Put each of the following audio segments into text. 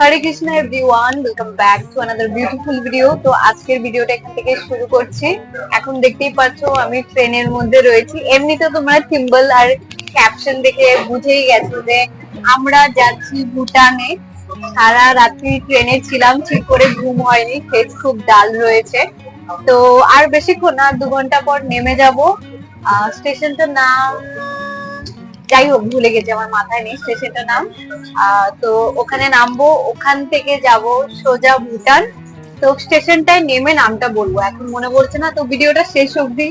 Hare Krishna everyone welcome back to another beautiful video তো আজকের ভিডিওটা এখান থেকে শুরু করছি। এখন দেখতেই পাচ্ছ, আমি ট্রেনের মধ্যে রয়েছি। এমনিতে তোমরা থিম্বল আর ক্যাপশন দেখে বুঝেই গেছো যে আমরা যাচ্ছি ভুটানে। সারা রাত্রি ট্রেনে ছিলাম, ঠিক করে ঘুম হয়নি ফেস খুব ডাল রয়েছে। তো আর বেশিক্ষণ না, দু ঘণ্টা পর নেমে যাব। স্টেশনটার নাম যাই হোক, ভুলে গেছি, আমার মাথায় নেই স্টেশনটার নাম। তো ওখানে নামবো, ওখান থেকে যাব, সোজা ভুটান। তো স্টেশনটায় নেমে নামটা বলব। এখন মনে পড়ছে না, তো ভিডিওটা শেষ অবধি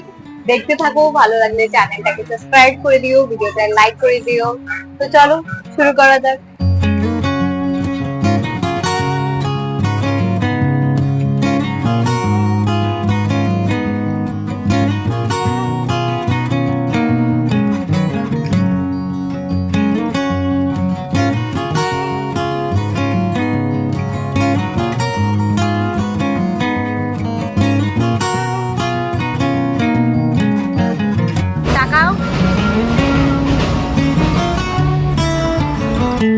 দেখতে থাকো, ভালো লাগলে চ্যানেলটাকে সাবস্ক্রাইব করে দিও ভিডিওটা লাইক করে দিও। তো চলো, শুরু করা যাক। তো আমরা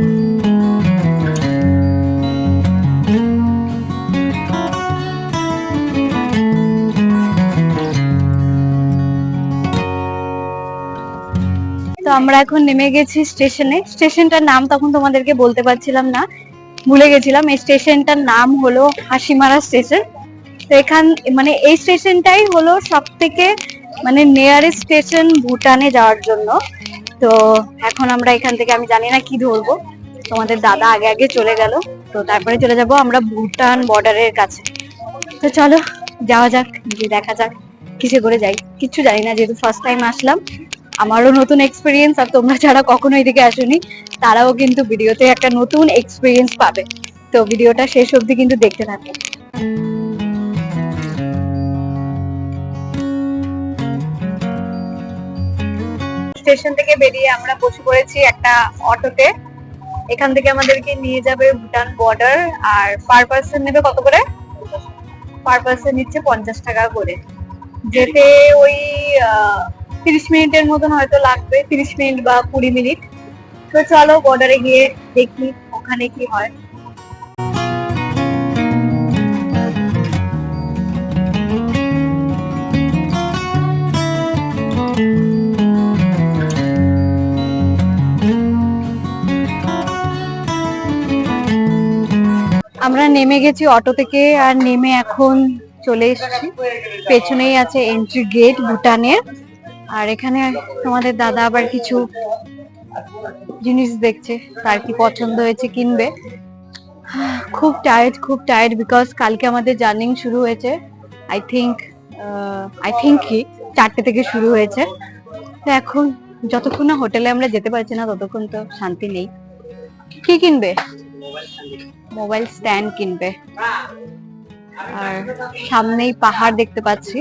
এখন নেমে গেছি স্টেশনে। স্টেশনটার নাম তখন তোমাদেরকে বলতে পারছিলাম না, ভুলে গেছিলাম। এই স্টেশনটার নাম হলো হাসিমারা স্টেশন। তো এখান মানে এই স্টেশনটাই হলো সব থেকে মানে নিয়ারেস্ট স্টেশন ভুটানে যাওয়ার জন্য। তো এখন আমরা এখান থেকে, আমি জানি না কি ধরবো। তোমাদের দাদা আগে আগে চলে গেল। তো তারপরে চলে যাব আমরা ভুটান বর্ডারের কাছে। তো চলো, যাওয়া যাক, গিয়ে দেখা যাক কিসে করে যাই। কিচ্ছু জানি না, যেহেতু ফার্স্ট টাইম আসলাম, আমারও নতুন এক্সপিরিয়েন্স আর তোমরা যারা কখনো এদিকে আসোনি। তারাও কিন্তু ভিডিওতে একটা নতুন এক্সপিরিয়েন্স পাবে। তো ভিডিওটা শেষ অবধি কিন্তু দেখতে থাকো। স্টেশন থেকে বেরিয়ে আমরা বসে পড়েছি একটা অটোতে। এখান থেকে আমাদেরকে নিয়ে যাবে ভুটান বর্ডার আর পার পার্সন নেবে কত করে? পার পার্সন নিচ্ছে পঞ্চাশ টাকা করে। যেতে ওই তিরিশ মিনিটের মতন হয়তো লাগবে, তিরিশ মিনিট বা কুড়ি মিনিট। তো চলো বর্ডারে গিয়ে দেখি ওখানে কি হয়। আমরা নেমে গেছি অটো থেকে আর নেমে এখন চলে এসেছি। পেছনেই আছে এন্ট্রি গেট ভুটানের। আর এখানে তোমাদের দাদা আবার কিছু জিনিস দেখছে তার কি পছন্দ হয়েছে কিনবে। খুব টায়ার্ড খুব টায়ার্ড বিকজ কালকে আমাদের জার্নিং শুরু হয়েছে। আই থিঙ্ক আই থিঙ্ক কি, চারটে থেকে শুরু হয়েছে। তো এখন যতক্ষণ না হোটেলে আমরা যেতে পারছি না, ততক্ষণ তো শান্তি নেই। কি কিনবে? মোবাইল স্ট্যান্ড কিনবে। আর সামনেই পাহাড় দেখতে পাচ্ছি।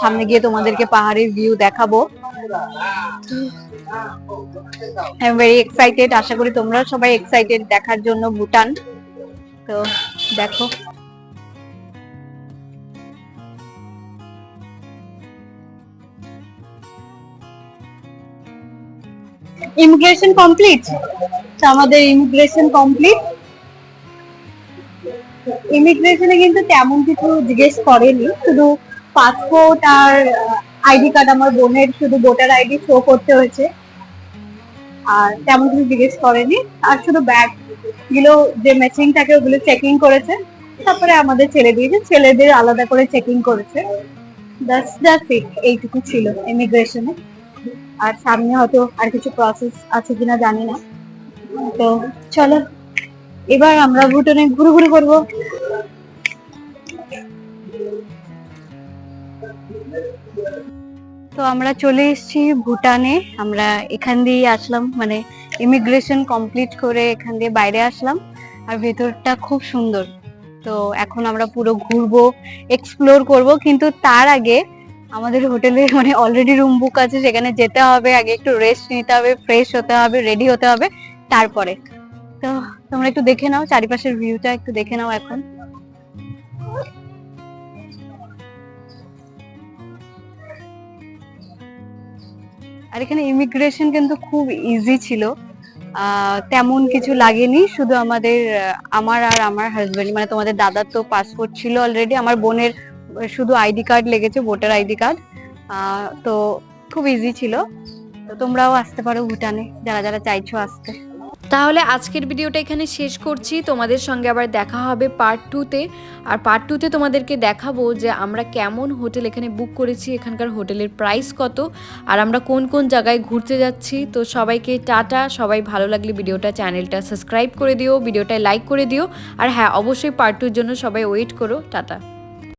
সামনে গিয়ে তোমাদেরকে পাহাড়ের ভিউ দেখাবো। আই এম ভেরি এক্সাইটেড আশা করি তোমরা সবাই এক্সাইটেড দেখার জন্য ভুটান। তো দেখো। ইমিগ্রেশন কমপ্লিট আমাদের ইমিগ্রেশন কমপ্লিট ইমিগ্রেশনে কিন্তু তেমন কিছু জিজ্ঞেস করেনি, শুধু পাসপোর্ট আর আইডি কার্ড আমার বোনের শুধু ভোটার আইডি শো করতে হয়েছে। আর তেমন কিছু জিজ্ঞেস করেনি, আর শুধু ব্যাগগুলো যে ম্যাচিং থাকে ওগুলো চেকিং করেছে। তারপরে আমাদের ছেলে দিয়েছে, ছেলেদের আলাদা করে চেকিং করেছে। দ্যাটস দ্যাটস ইট এইটুকু ছিল ইমিগ্রেশনে আর সামনে হয়তো আর কিছু প্রসেস আছে কিনা জানি না। তো চলো, এবার আমরা ভুটানে ঘুরঘুরি করব। তো আমরা চলে এসেছি ভুটানে, আমরা এখান দিয়ে আসলাম মানে ইমিগ্রেশন কমপ্লিট করে এখান দিয়ে বাইরে আসলাম, আর ভেতরটা খুব সুন্দর। তো এখন আমরা পুরো ঘুরবো এক্সপ্লোর করব, কিন্তু তার আগে আমাদের হোটেলে মানে অলরেডি রুম বুক আছে, সেখানে যেতে হবে, আগে একটু রেস্ট নিতে হবে ফ্রেশ হতে হবে রেডি হতে হবে। তারপরে। তো তোমরা একটু দেখে নাও, চারিপাশের ভিউটা একটু দেখে নাও এখন। আর এখানে ইমিগ্রেশন কিন্তু খুব ইজি ছিল। তেমন কিছু লাগেনি, শুধু আমাদের, আমার আর আমার হাজবেন্ড মানে তোমাদের দাদার তো পাসপোর্ট ছিল অলরেডি আমার বোনের শুধু আইডি কার্ড লেগেছে ভোটার আইডি কার্ড তো খুব ইজি ছিল। তো তোমরাও আসতে পারো ভুটানে, যারা যারা চাইছো আসতে। তাহলে আজকের ভিডিওটা এখানে শেষ করছি। তোমাদের সঙ্গে আবার দেখা হবে পার্ট টুতে আর পার্ট টুতে তোমাদেরকে দেখাবো যে আমরা কেমন হোটেল এখানে বুক করেছি, এখানকার হোটেলের প্রাইস কত, আর আমরা কোন কোন জায়গায় ঘুরতে যাচ্ছি। তো সবাইকে টাটা, সবাই ভালো লাগলে ভিডিওটা চ্যানেলটা সাবস্ক্রাইব করে দিও ভিডিওটা লাইক করে দিও। আর হ্যাঁ অবশ্যই পার্ট টুর জন্য সবাই ওয়েট করো। টাটা।